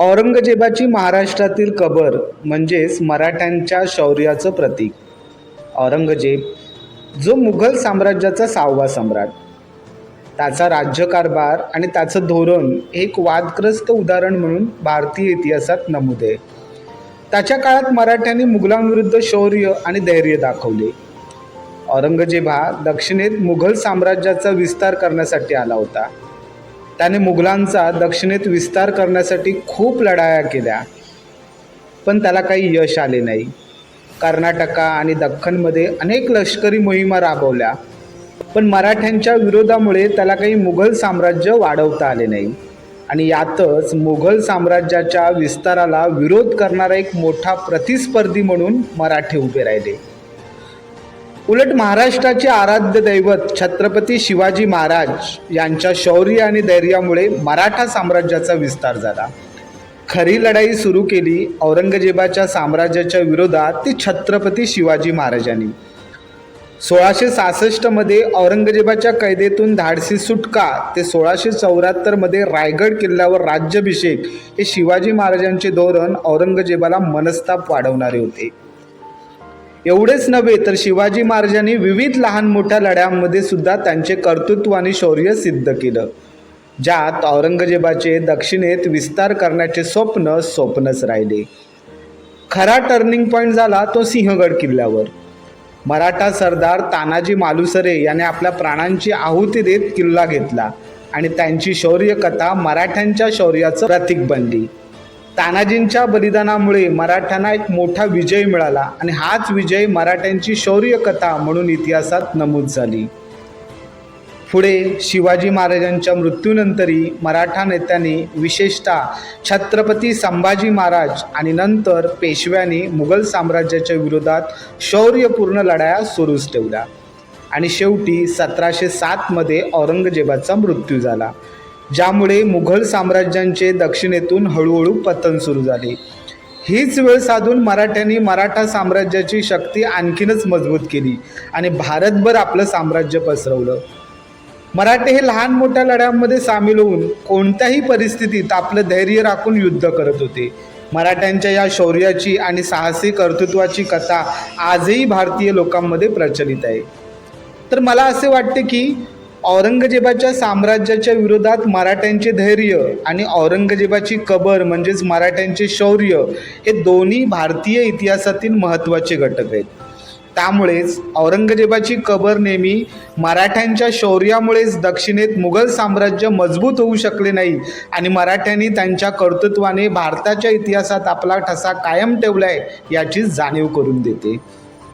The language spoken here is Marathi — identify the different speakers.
Speaker 1: औरंगजेबाची महाराष्ट्रातील कबर म्हणजेच मराठ्यांच्या शौर्याचं प्रतीक. औरंगजेब जो मुघल साम्राज्याचा सहावा सम्राट. त्याचा राज्यकारभार आणि त्याचं धोरण हे एक वादग्रस्त उदाहरण म्हणून भारतीय इतिहासात नमूद आहे त्याच्या काळात मराठ्यांनी मुघलांविरुद्ध शौर्य आणि धैर्य दाखवले. औरंगजेब हा दक्षिणेत मुघल साम्राज्याचा विस्तार करण्यासाठी आला होता. त्याने मुघलांचा दक्षिणेत विस्तार करण्यासाठी खूप लढाया केल्या. पण त्याला काही यश आले नाही. कर्नाटका आणि दख्खनमध्ये अनेक लष्करी मोहिमा राबवल्या. पण मराठ्यांच्या विरोधामुळे त्याला काही मुघल साम्राज्य वाढवता आले नाही. आणि यातच मुघल साम्राज्याच्या विस्ताराला विरोध करणारा एक मोठा प्रतिस्पर्धी म्हणून मराठे उभे राहिले. उलट महाराष्ट्राचे आराध्य दैवत छत्रपती शिवाजी महाराज यांच्या शौर्य आणि धैर्यामुळे मराठा साम्राज्याचा विस्तार झाला. खरी लढाई सुरू केली औरंगजेबाच्या साम्राज्याच्या विरोधात ती छत्रपती शिवाजी महाराजांनी. सोळाशे सहासष्टमध्ये औरंगजेबाच्या कैदेतून धाडसी सुटका ते सोळाशे चौऱ्याहत्तरमध्ये रायगड किल्ल्यावर राज्याभिषेक हे शिवाजी महाराजांचे धोरण औरंगजेबाला मनस्ताप वाढवणारे होते. एवढेच नव्हे तर शिवाजी महाराजांनी विविध लहान मोठ्या लढ्यांमध्ये सुद्धा त्यांचे कर्तृत्व आणि शौर्य सिद्ध केलं ज्यात औरंगजेबाचे दक्षिणेत विस्तार करण्याचे स्वप्न स्वप्नच राहिले. खरा टर्निंग पॉईंट झाला तो सिंहगड किल्ल्यावर. मराठा सरदार तानाजी मालुसरे याने आपल्या प्राणांची आहुती देत किल्ला घेतला आणि त्यांची शौर्य कथा मराठ्यांच्या शौर्याचं प्रतीक बनली. तानाजींच्या बलिदानामुळे मराठ्यांना एक मोठा विजय मिळाला आणि हाच विजय मराठ्यांची शौर्य कथा म्हणून इतिहासात नमूद झाली. पुढे शिवाजी महाराजांच्या मृत्यूनंतरही मराठा नेत्यांनी विशेषतः छत्रपती संभाजी महाराज आणि नंतर पेशव्यांनी मुघल साम्राज्याच्या विरोधात शौर्यपूर्ण लढाया सुरूच ठेवल्या. आणि शेवटी सतराशे सातमध्ये औरंगजेबाचा मृत्यू झाला. ज्यामुळे मुघल साम्राज्यांचे दक्षिणेतून हळूहळू पतन सुरू झाले. हीच वेळ साधून मराठ्यांनी मराठा साम्राज्याची शक्ती आणखीनच मजबूत केली आणि भारतभर आपलं साम्राज्य पसरवलं. मराठे हे लहान मोठ्या लढ्यांमध्ये सामील होऊन कोणत्याही परिस्थितीत आपलं धैर्य राखून युद्ध करत होते. मराठ्यांच्या या शौर्याची आणि साहसी कर्तृत्वाची कथा आजही भारतीय लोकांमध्ये प्रचलित आहे. तर मला असे वाटते की औरंगजेबाच्या साम्राज्याच्या विरोधात मराठ्यांचे धैर्य आणि औरंगजेबाची कबर म्हणजेच मराठ्यांचे शौर्य हे दोन्ही भारतीय इतिहासातील महत्त्वाचे घटक आहेत. त्यामुळेच औरंगजेबाची कबर नेहमी मराठ्यांच्या शौर्यामुळेच दक्षिणेत मुघल साम्राज्य मजबूत होऊ शकले नाही आणि मराठ्यांनी त्यांच्या कर्तृत्वाने भारताच्या इतिहासात आपला ठसा कायम ठेवला आहे याची जाणीव करून देते.